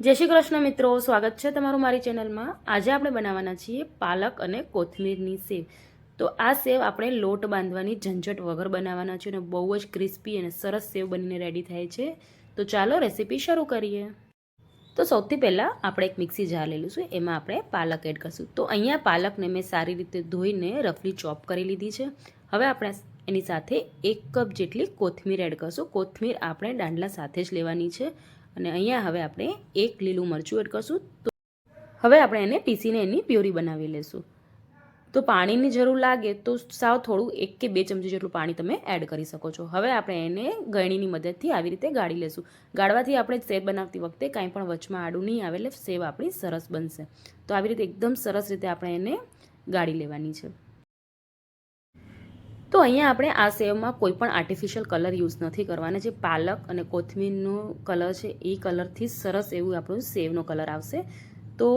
જય શ્રી કૃષ્ણ મિત્રો, સ્વાગત છે તમારું મારી ચેનલમાં. આજે આપણે બનાવવાના છીએ પાલક અને કોથમીરની સેવ. તો આ સેવ આપણે લોટ બાંધવાની ઝંઝટ વગર બનાવવાના છે અને બહુ જ ક્રિસ્પી અને સરસ સેવ બનીને રેડી થાય છે. તો ચાલો રેસીપી શરૂ કરીએ. તો સૌથી પહેલાં આપણે એક મિક્સી જાર લઈ લઈશું, એમાં આપણે પાલક એડ કરીશું. તો અહીંયા પાલકને મેં સારી રીતે ધોઈને રફલી ચોપ કરી લીધી છે. હવે આપણે એની સાથે એક કપ જેટલી કોથમીર એડ કરશું. કોથમીર આપણે દાંડલા સાથે જ લેવાની છે. અને અહીંયા હવે આપણે એક લીલું મરચું એડ કરશું. તો હવે આપણે એને પીસીને એની પ્યુરી બનાવી લેશું. તો પાણીની જરૂર લાગે તો સાવ થોડું એક કે બે ચમચી જેટલું પાણી તમે એડ કરી શકો છો. હવે આપણે એને ગળણીની મદદથી આવી રીતે ગાળી લેશું. ગાળવાથી આપણે સેવ બનાવતી વખતે કાંઈ પણ વચમાં આડું નહીં આવે એટલે સેવ આપણી સરસ બનશે. તો આવી રીતે એકદમ સરસ રીતે આપણે એને ગાળી લેવાની છે. તો અહીંયા આપણે આ સેવમાં કોઈ પણ આર્ટિફિશિયલ કલર યુઝ નથી કરવાના. જે પાલક અને કોથમીરનો કલર છે, એ કલરથી સરસ એવું આપણું સેવનો કલર આવશે. તો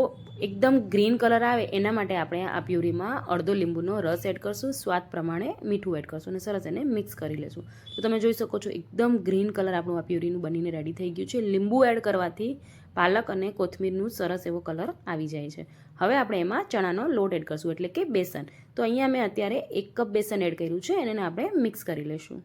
એકદમ ગ્રીન કલર આવે એના માટે આપણે આ પ્યુરીમાં અડધો લીંબુનો રસ એડ કરશું, સ્વાદ પ્રમાણે મીઠું એડ કરશું અને સરસ એને મિક્સ કરી લેશું. તો તમે જોઈ શકો છો એકદમ ગ્રીન કલર આપણું આ પ્યુરીનું બનીને રેડી થઈ ગયું છે. લીંબુ એડ કરવાથી પાલક અને કોથમીરનું સરસ એવો કલર આવી જાય છે. હવે આપણે એમાં ચણાનો લોટ એડ કરશું, એટલે કે બેસન. તો અહીંયા મેં અત્યારે એક કપ બેસન એડ કર્યું છે, એને આપણે મિક્સ કરી લઈશું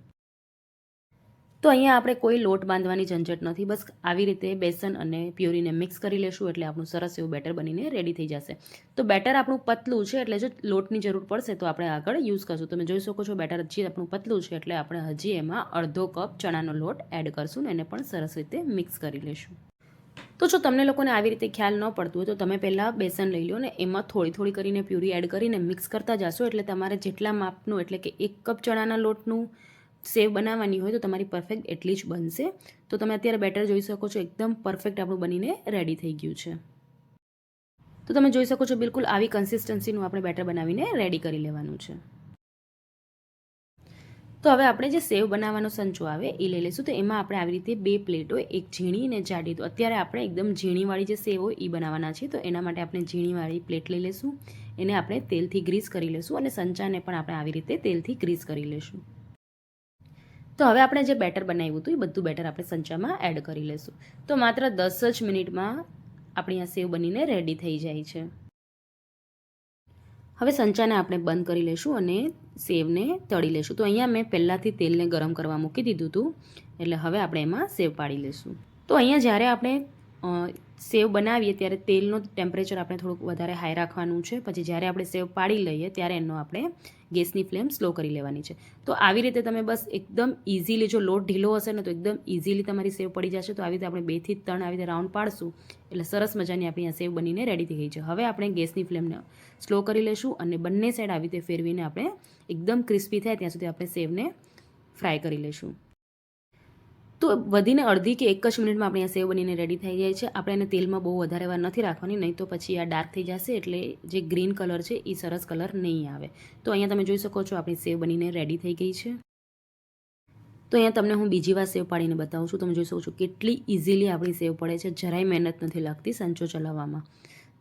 તો અહીંયા આપણે કોઈ લોટ બાંધવાની ઝંઝટ નથી. બસ આવી રીતે બેસન અને પ્યુરીને મિક્સ કરી લેશું એટલે આપણું સરસ એવું બેટર બનીને રેડી થઈ જશે. તો બેટર આપણું પતલું છે એટલે જો લોટની જરૂર પડશે તો આપણે આગળ યુઝ કરશું. તમે જોઈ શકો છો બેટર હજી આપણું પતલું છે એટલે આપણે હજી એમાં અડધો કપ ચણાનો લોટ એડ કરશું ને એને પણ સરસ રીતે મિક્સ કરી લેશું. તો જો તમને લોકોને આવી રીતે ખ્યાલ ન પડતું હોય તો તમે પહેલાં બેસન લઈ લો ને એમાં થોડી થોડી કરીને પ્યુરી એડ કરીને મિક્સ કરતા જશો એટલે તમારે જેટલા માપનું એટલે કે એક કપ ચણાના લોટનું સેવ બનાવવાની હોય તો તમારી પરફેક્ટ એટલી જ બનશે. તો તમે અત્યારે બેટર જોઈ શકો છો, એકદમ પરફેક્ટ આપણું બનીને રેડી થઈ ગયું છે. તો તમે જોઈ શકો છો બિલકુલ આવી કન્સિસ્ટન્સીનું આપણે બેટર બનાવીને રેડી કરી લેવાનું છે. તો હવે આપણે જે સેવ બનાવવાનો સંચો આવે એ લઈ લઈશું. તો એમાં આપણે આવી રીતે બે પ્લેટ હોય, એક ઝીણી અને જાડી. તો અત્યારે આપણે એકદમ ઝીણીવાળી જે સેવ હોય એ બનાવવાના છે. તો એના માટે આપણે ઝીણીવાળી પ્લેટ લઈ લઈશું. એને આપણે તેલથી ગ્રીસ કરી લઈશું અને સંચાને પણ આપણે આવી રીતે તેલથી ગ્રીસ કરી લઈશું. તો હવે આપણે જે બેટર બનાવ્યું હતું એ બધું બેટર આપણે સંચામાં એડ કરી લઈશું તો માત્ર દસ જ મિનિટમાં આપણી આ સેવ બનીને રેડી થઈ જાય છે. હવે સંચાને આપણે બંધ કરી લઈશું અને સેવને તળી લઈશું તો અહીંયા મેં પહેલાંથી તેલને ગરમ કરવા મૂકી દીધું હતું. એટલે હવે આપણે એમાં સેવ પાડી લઈશું તો અહીંયા જ્યારે આપણે સેવ બનાવીએ ત્યારે તેલનું ટેમ્પરેચર આપણે થોડુંક વધારે હાઈ રાખવાનું છે. પછી જ્યારે આપણે સેવ પાડી લઈએ ત્યારે એનો આપણે ગેસની ફ્લેમ સ્લો કરી લેવાની છે. તો આવી રીતે તમે બસ એકદમ ઇઝીલી જો લોટ ઢીલો હશે ને તો એકદમ ઇઝીલી તમારી સેવ પડી જશે. તો આવી રીતે આપણે બેથી ત્રણ આવી રીતે રાઉન્ડ પાડશું. એટલે સરસ મજાની આપણી આ સેવ બનીને રેડી થઈ ગઈ છે. હવે આપણે ગેસની ફ્લેમને સ્લો કરી લઈશું અને બંને સાઈડ આવી રીતે ફેરવીને આપણે એકદમ ક્રિસ્પી થાય ત્યાં સુધી આપણે સેવને ફ્રાય કરી લઈશું તો વધીને અડધી કે એક જ મિનિટમાં આપણી આ સેવ બનીને રેડી થઈ જાય છે. આપણે એને તેલમાં બહુ વધારે વાર નથી રાખવાની, નહીં તો પછી આ ડાર્ક થઈ જશે એટલે જે ગ્રીન કલર છે એ સરસ કલર નહીં આવે. તો અહીંયા તમે જોઈ શકો છો આપણી સેવ બનીને રેડી થઈ ગઈ છે. તો અહીંયા તમને હું બીજી વાર સેવ પાડીને બતાવું છું. તમે જોઈ શકો છો કેટલી ઇઝીલી આપણી સેવ પડે છે. જરાય મહેનત નથી લાગતી સંચો ચલાવવામાં.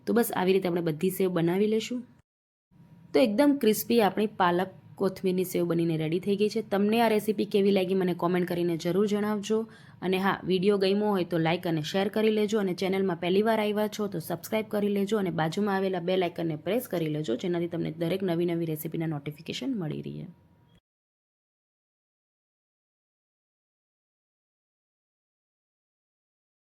તો બસ આવી રીતે આપણે બધી સેવ બનાવી લઈશું તો એકદમ ક્રિસ્પી આપણી પાલક કોથમીરની સેવ બનીને રેડી થઈ ગઈ છે. તમને આ રેસીપી કેવી લાગી મને કોમેન્ટ કરીને જરૂર જણાવજો. અને હા વીડિયો ગમ્યો હોય તો લાઇક અને શેર કરી લેજો અને ચેનલમાં પહેલી વાર આવ્યા છો તો સબસ્ક્રાઇબ કરી લેજો અને બાજુમાં આવેલા બે લાઇકનને પ્રેસ કરી લેજો જેનાથી તમને દરેક નવી નવી રેસીપીના નોટિફિકેશન મળી રહે.